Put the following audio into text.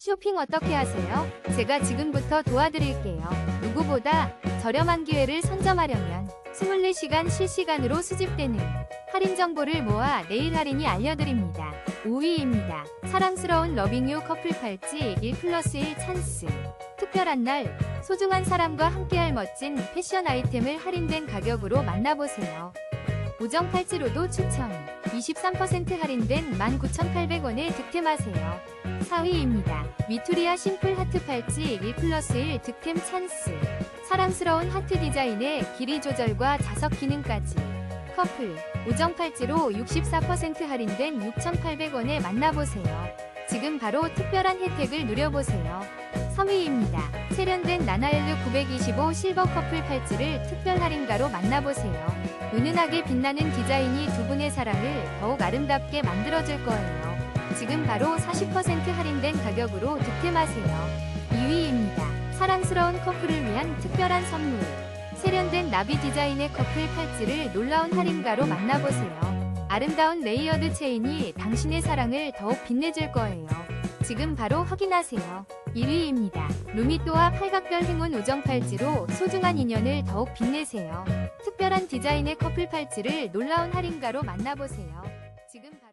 쇼핑 어떻게 하세요? 제가 지금부터 도와드릴게요. 누구보다 저렴한 기회를 선점하려면 24시간 실시간으로 수집되는 할인 정보를 모아 내일 할인이 알려드립니다. 5위입니다. 사랑스러운 러빙유 커플 팔찌 1 플러스 1 찬스. 특별한 날 소중한 사람과 함께할 멋진 패션 아이템을 할인된 가격으로 만나보세요. 우정 팔찌로도 추천. 23% 할인된 19,800원에 득템하세요. 4위입니다. 위투리아 심플 하트 팔찌 1 플러스 1 득템 찬스. 사랑스러운 하트 디자인의 길이 조절과 자석 기능까지. 커플, 우정 팔찌로 64% 할인된 6,800원에 만나보세요. 지금 바로 특별한 혜택을 누려보세요. 3위입니다. 세련된 나나엘르 925 실버 커플 팔찌를 특별 할인가로 만나보세요. 은은하게 빛나는 디자인이 두 분의 사랑을 더욱 아름답게 만들어줄 거예요. 지금 바로 40% 할인된 가격으로 득템하세요. 2위입니다. 사랑스러운 커플을 위한 특별한 선물. 세련된 나비 디자인의 커플 팔찌를 놀라운 할인가로 만나보세요. 아름다운 레이어드 체인이 당신의 사랑을 더욱 빛내줄 거예요. 지금 바로 확인하세요. 1위입니다. 루미또와 팔각별 행운 우정 팔찌로 소중한 인연을 더욱 빛내세요. 특별한 디자인의 커플 팔찌를 놀라운 할인가로 만나보세요. 지금 바로